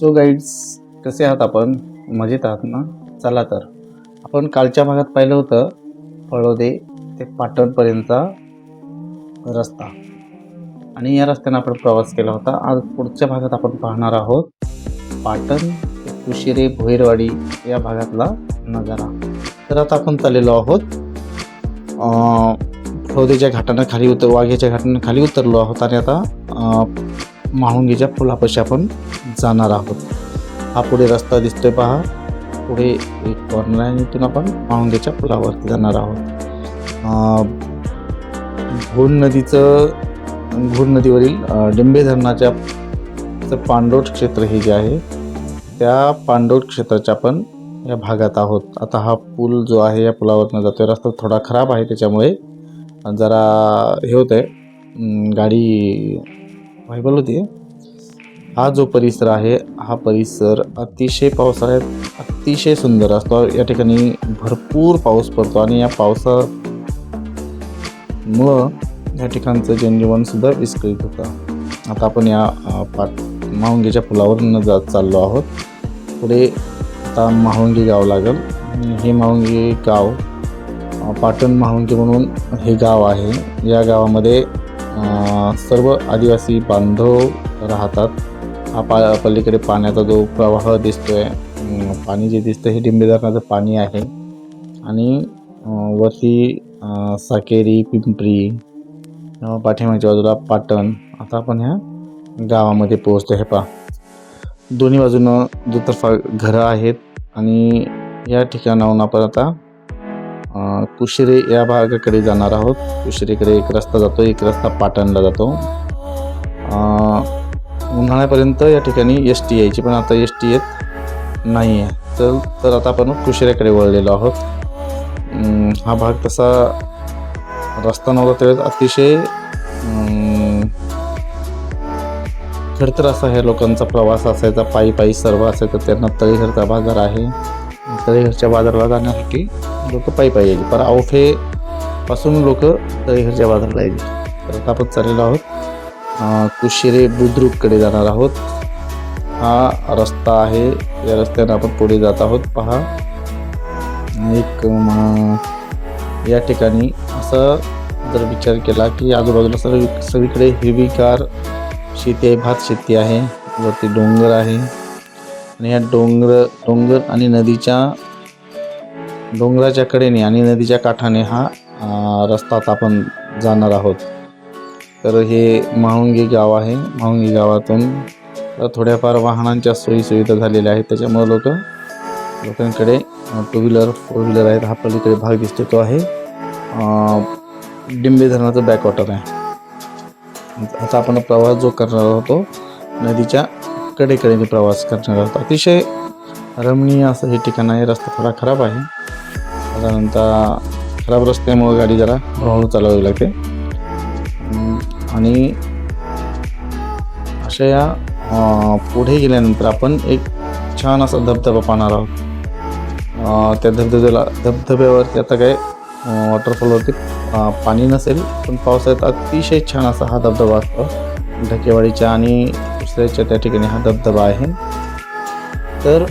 So guides कसे आहात आपण? मजेत आहात ना? चला तर. आपण कालच्या भागात पाहिलं होतं फळोदे ते पाटणपर्यंतचा रस्ता. आणि या रस्त्याने आपण प्रवास केला होता. आज पुढच्या भागात आपण पाहणार आहोत पाटण कुशिरे भोईरवाडी या भागातला नजारा. तर आता आपण चाललेलो आहोत हळदेच्या घाटांना खाली उतर वाघ्याच्या घाटानं खाली उतरलो आहोत आणि आता अं, म्हाळुंगीच्या पुलापाशी आपण जाणार आहोत. हा पुढे रस्ता दिसतोय पहा. पुढे एक कॉर्नर आहे इथून आपण म्हाळुंगीच्या पुलावरती जाणार आहोत. अं, घोड नदीचं घोड नदीवरील डिंबे धरणाच्या पांडोट क्षेत्र हे जे आहे त्या पांडोट क्षेत्राच्या आपण या भागात आहोत. आता हा पूल जो आहे या पुलावरनं जातोय. रस्ता थोडा खराब आहे त्याच्यामुळे जरा हे होतंय. आहे गाडी व्हायबल होती हा जो परिसर आहे हा परिसर अतिशय पावसाळ्यात अतिशय सुंदर असतो. या ठिकाणी भरपूर पाऊस पडतो आणि या पावसामुळं या ठिकाणचं जनजीवन सुद्धा विस्कळीत होतं. आता आपण या पाट माहुंगीच्या पुलावरून जात चाललो आहोत. पुढे आता माहुंगी गाव लागेल. हे माहुंगी गाव पाटण माहुंगी म्हणून हे गाव आहे. या गावामध्ये सर्व आदिवासी बांधव राहतात. हा पा पलीकडे पाण्याचा जो प्रवाह दिसतो आहे पाणी जे दिसतं हे डिंबे धरणाचं पाणी आहे. आणि वरती साकेरी पिंपरी पाठीमागच्या बाजूला पाटण आता आपण ह्या गावामध्ये पोहोचतो हे पहा. दोन्ही बाजूनं दुतर्फा घरं आहेत आणि या ठिकाणाहून आपण आता कुशिरे या भागाकडे जाणार आहोत. कुशिरेकडे एक रस्ता जातो एक रस्ता पाटणला जातो. उन्हाळ्यापर्यंत या ठिकाणी एस टी यायची पण आता एस टी येत नाही आहे तर तर आता आपण कुशिऱ्याकडे वळलेलो आहोत. हा भाग तसा रस्ता नव्हता त्यावेळेस अतिशय खडतर असा ह्या लोकांचा प्रवास असायचा. पायी पायी सर्व असायचं. त्यांना तळीघरचा बाजार आहे. तळीघरच्या बाजाराला जाण्यासाठी लोक पायी पायी यायचे. पण औफे पासून लोक तळीघरच्या बाजाराला यायचे तर आता आपण चाललेलो आहोत. कुशिरे बुद्रुककडे जाणार आहोत. हा रस्ता आहे. या रस्त्याने आपण पुढे जात आहोत. पहा. एक या ठिकाणी असं जर विचार केला की आजूबाजूला सर्व सगळीकडे हिरवीगार शेती आहे. भात शेती आहे. वरती डोंगर आहे. आणि या डोंगर डोंगर आणि नदीच्या डोंगराच्या कडेने आणि नदीच्या काठाने हा रस्ता आपण जाणार आहोत. तर हे म्हाळुंगी गाव आहे. म्हाळुंगी गावातून थोड्याफार वाहनांच्या सोयीसुविधा झालेल्या आहेत. त्याच्यामुळे लोक लोकांकडे टू व्हीलर फोर व्हीलर आहेत. हा पलीकडे भाग दिसतो तो आहे डिंबे धरणाचं बॅकवॉटर आहे. आता आपण प्रवास जो करणार आहोत नदीच्या कडेकडेने प्रवास करणार आहोत. अतिशय रमणीय असं हे ठिकाण आहे. रस्ता थोडा खराब आहे. साधारणतः खराब रस्त्यामुळे गाडी जरा हळूहळू चालवावी लागते. आणि अशा या पुढे गेल्यानंतर आपण एक छान असा धबधबा पाहणार आहोत. त्या धबधब्याला धबधब्यावरती आता काय वॉटरफॉलवरती पाणी नसेल पण पावसाळ्यात अतिशय छान असा हा धबधबा असतो. ढकेवाडीच्या आणि दुसऱ्याच्या त्या ठिकाणी हा धबधबा आहे. तर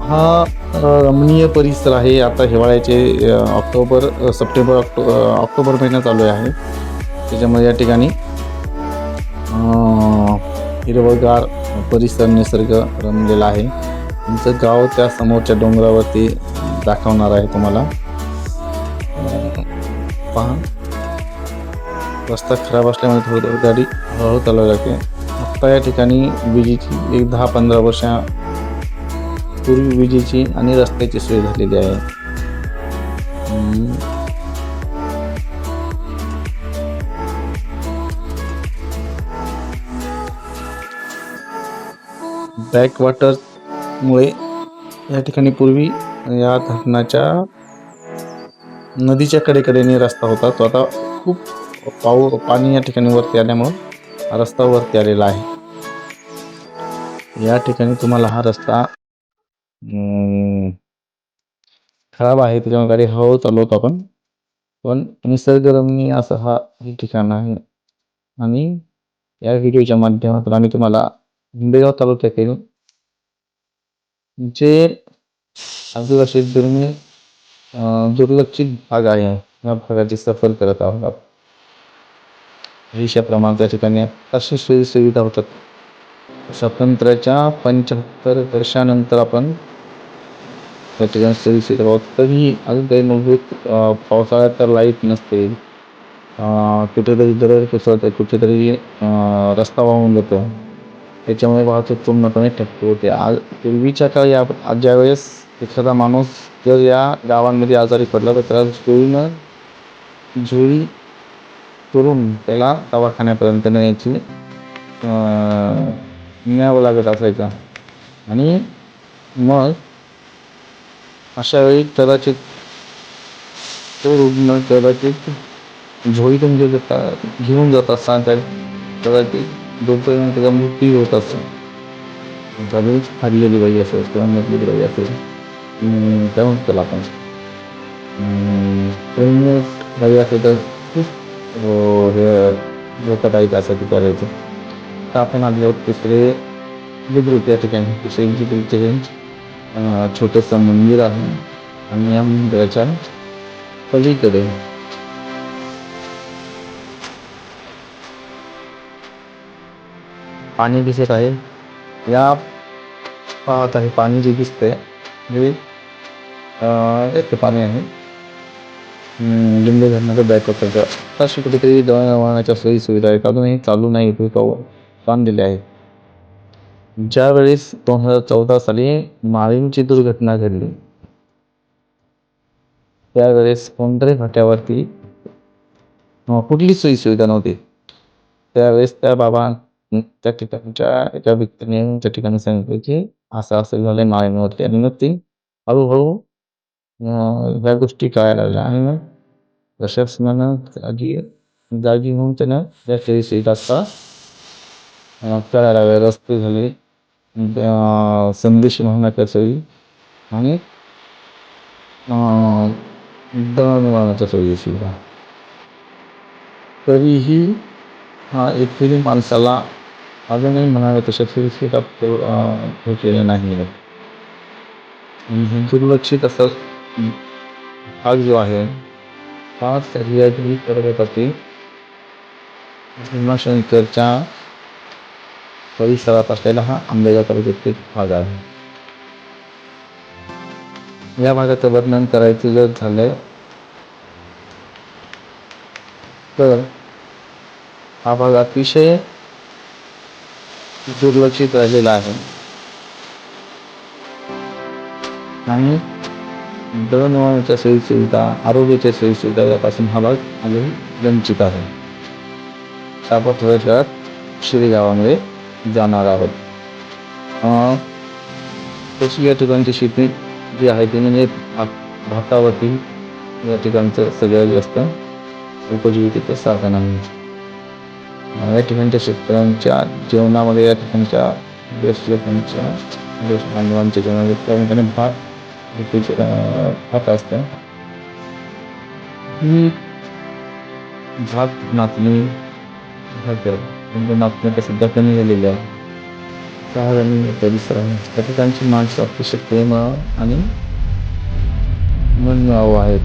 हा रमणीय परिसर आहे. आता हिवाळ्याचे ऑक्टोबर सप्टेंबर ऑक्टो ऑक्टोबर महिना चालू आहे. त्याच्यामुळे या ठिकाणी हिरवगार परिसर निसर्ग रमलेला आहे. तुमचं गाव त्या समोरच्या डोंगरावरती दाखवणार आहे तुम्हाला. पहा. रस्ता खराब असल्यामुळे थोडं थोडं गाडी हळूहळू चालवावी लागते. आत्ता या ठिकाणी विजेची एक दहा पंधरा वर्षा पूर्वी विजेची आणि रस्त्याची सोय झालेली आहे. हम्म. बॅकवॉटरमुळे या ठिकाणी पूर्वी या धरणाच्या नदीच्या कडेकडेने रस्ता होता. तो आता खूप पाऊ पाणी या ठिकाणी वरती आल्यामुळं हा रस्ता वरती आलेला आहे. या ठिकाणी तुम्हाला हा रस्ता खराब आहे त्याच्यामुळे गाडी हो, हळू चालवतो आपण. पण निसर्गरम्य असं हा हे ठिकाण आहे. आणि या व्हिडिओच्या माध्यमातून आम्ही तुम्हाला आंबेगाव तालुक्यातील जे आदिवासी दुर्मिळ दुर्लक्षित भाग आहे या भागाची सफर करत आहोत आपण. भविष्याप्रमाणे त्या ठिकाणी अशी सोयी सुविधा होतात. स्वातंत्र्याच्या पंच्याहत्तर वर्षानंतर आपण त्या ठिकाणी तरी अजून काही मूलभूत पावसाळ्यात तर लाइट नसते कुठेतरी दरड कोसळते कुठेतरी रस्ता वाहून जातो त्याच्यामुळे वाहतूक पूर्णपणे ठप्प होते आज पूर्वीच्या काळी आपण आज ज्यावेळेस एखादा माणूस जर या गावांमध्ये आजारी पडला तर त्याला झुळीनं झुळी करून त्याला दवाखान्यापर्यंत न्यायची न्यावं लागत असायचं आणि मग अशावेळी कदाचित तो रुग्ण कदाचित झोळीतून घेऊन जातात घेऊन जात असताना कदाचित जोपर्यंत त्याचा मृत्यू होत असतो जमीन फाडलेली बाई असेल किंवा मधलेली बाई असेल अं, त्यामुळे त्याला आपण? अं, बाई असेल तर खूप अं, हे धोकादायक असं ते करायचं. तर आपण आले आहोत तिसरे बुद्रुक या ठिकाणी तिसरे बुद्रुकचे छोटंसं मंदिर आहे. आणि या मंदिराच्या पलीकडे पाणी दिसत आहे. या पाहत आहे पाणी जे दिसतंय ते पाणी आहे. लिंबे धरणाचा बॅकअप करतं अशी कुठेतरी दळणवळणाच्या सोयी सुविधा आहेत. अजूनही चालू नाही. ते काम दिले आहे ज्यावेळेस दोन हजार चौदा साली माळींची दुर्घटना घडली त्यावेळेस कोणत्याही फाट्यावरती कुठली सोयीसुविधा सोयी सुविधा नव्हती. त्यावेळेस त्या बाबा त्या ठिकाणच्या एका व्यक्तीने त्या ठिकाणी सांगितलं की असं असं झालं माळींवरती आणि मग ती हळूहळू ह्या गोष्टी कळायला लागल्या. आणि मग प्रशासनानं जागी जागी होऊन त्यानं त्या सोयी सुविधा अं, करायला लागल्या. रस्ते झाले संदेश वाहनाच्या सोयी? आणि दळणवळणाच्या सोयी सुविधा तरीही हा एकही माणसाला अजूनही म्हणावे तशा सुरक्षित हे केलं नाही आहे. दुर्लक्षित असं भाग जो आहे हा सह्याद्री पर्वतातील भीमाशंकरच्या परिसरात असलेला हा आंबेगाव तालुक्यातील भाग आहे या भागाचं वर्णन करायचं जर झालं तर हा भाग अतिशय दुर्लक्षित राहिलेला आहे आणि दळणवळणाच्या सोयीसुविधा आरोग्याच्या सोयीसुविधा यापासून हा भाग अजून वंचित आहे आपण थोड्या काळात श्री गावामध्ये जाणार आहोत. तशी या ठिकाणची शेती जी आहे ती म्हणजे भातावरती या ठिकाणचं सगळ्यात जास्त उपजीविकेचं साधन आहे. या ठिकाणच्या शेतकऱ्यांच्या जेवणामध्ये या ठिकाणच्या बेस्ट लोकांच्या बेस्ट बांधवांच्या जेवणामध्ये प्रामुख्याने भात भात असतं. ही भात नाचणी भात म्हणजे सुद्धा कमी झालेली आहे सहा आणि परिसर दुसरा त्या त्यांची माणसं अतिशय प्रेम आणि मनमिळावू आहेत.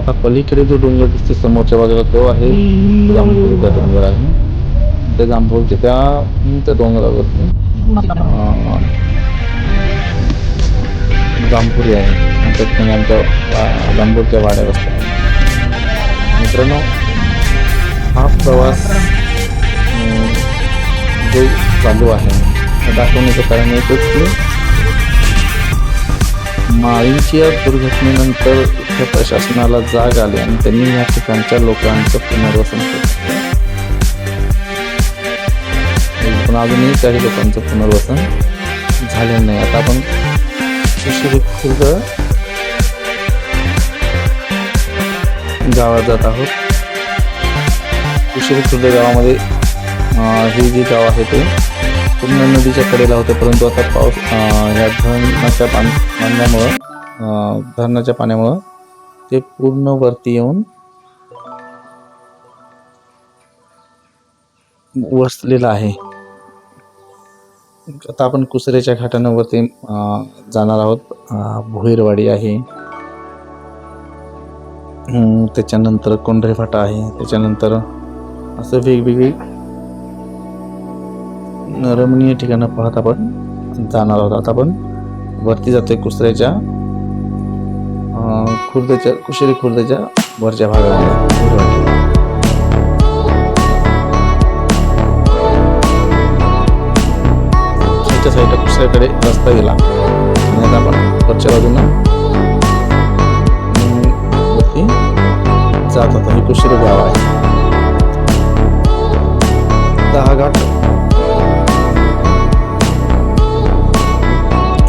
आता पलीकडे जो डोंगर दिसतो समोरच्या बाजूला तो आहे जांभूळचा डोंगर आहे. त्या जांभूळच्या त्या त्या डोंगरावरती जांभुरी आहे. आणि आमच्या जांभूळच्या मित्रांनो हा प्रवास जो चालू आहे दाखवण्याचं कारण एकच की माळींच्या दुर्घटनेनंतर इथल्या प्रशासनाला जाग आली आणि त्यांनी या ठिकाणच्या लोकांचं पुनर्वसन केलं. पण अजूनही काही लोकांचं पुनर्वसन झालेलं नाही. आता आपण गावात जात आहोत. शिशिर खुर्द गावामध्ये हे जे गाव आहे ते पूर्ण नदीच्या कडेला होते परंतु आता पाऊस ह्या धरणाच्या पाणी पाण्यामुळं धरणाच्या पाण्यामुळं ते पूर्ण वरती येऊन वसलेलं आहे. आता आपण कुसरेच्या घाटांवरती जाणार आहोत. भुईरवाडी आहे. त्याच्यानंतर कोंढरे फाटा आहे. त्याच्यानंतर असं वेगवेगळी रमणीय ठिकाणं पाहत आपण जाणार आहोत. आता आपण वरती जातोय कुसऱ्याच्या खुर्द्याच्या कुशेरी खुर्द्याच्या वरच्या भागामध्ये. साईडला दुसऱ्याकडे रस्ता गेला. आणि आता आपण वरच्या बाजूनं जात होतो. हे गाव आहे. दहाघाट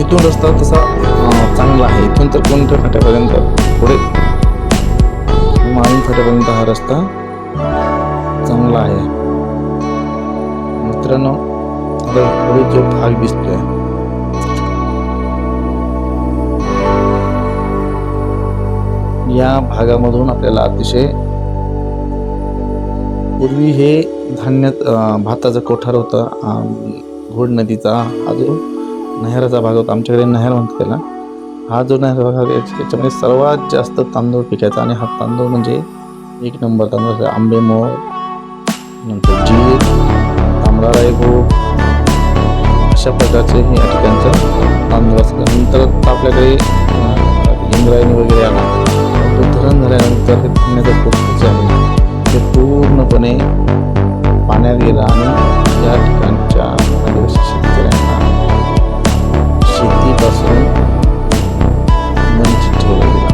इथून रस्ता तसा चांगला आहे. इथून तर कोणत्या फाट्यापर्यंत? पुढे. माळीन फाट्यापर्यंत हा रस्ता चांगला आहे. मित्रांनो पुढे जो भाग दिसतोय या भागामधून आपल्याला अतिशय पूर्वी हे धान्य भाताचं कोठार होतं. घोड नदीचा हा जो नहराचा भाग होता आमच्याकडे नहर म्हणतात त्याला. हा जो नहर भाग आहे त्याच्यामध्ये सर्वात जास्त तांदूळ पिकायचा आणि हा तांदूळ म्हणजे एक नंबर तांदूळ आंबेमोळ नंतर जीर तांबडा रायगो अशा प्रकारचे हे या ठिकाणचं तांदूळ असतं नंतर आपल्याकडे इंद्रायणी वगैरे आला. धरण झाल्यानंतर हे धान्याचं पोत आहे ते पूर्णपणे पाण्यात गेलं आणि या ठिकाणच्या आदिवासी शेतकऱ्यांना शेतीपासून वंचित ठेवलं गेलं.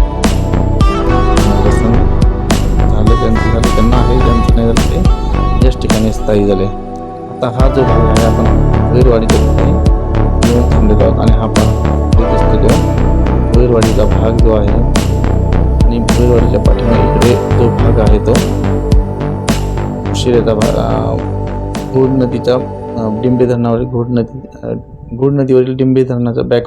झालं त्यांचं झालं त्यांना आहे त्यांचं नाही झालं ते याच ठिकाणी स्थायी झाले. आता हा जो भाग आहे आपण भैरवाडीच्या ठिकाणी येऊन थांबलेलो आहोत आणि हा भाग इथे दिसतो तो भाग जो आहे आणि भैरवाडीच्या पाठीमागे इकडे जो भाग आहे तो. शिरेचा भाग अं, घोड नदीच्या डिंबे धरणावरील घोड नदी अं, घोड नदीवरील डिंबे धरणाचा बॅक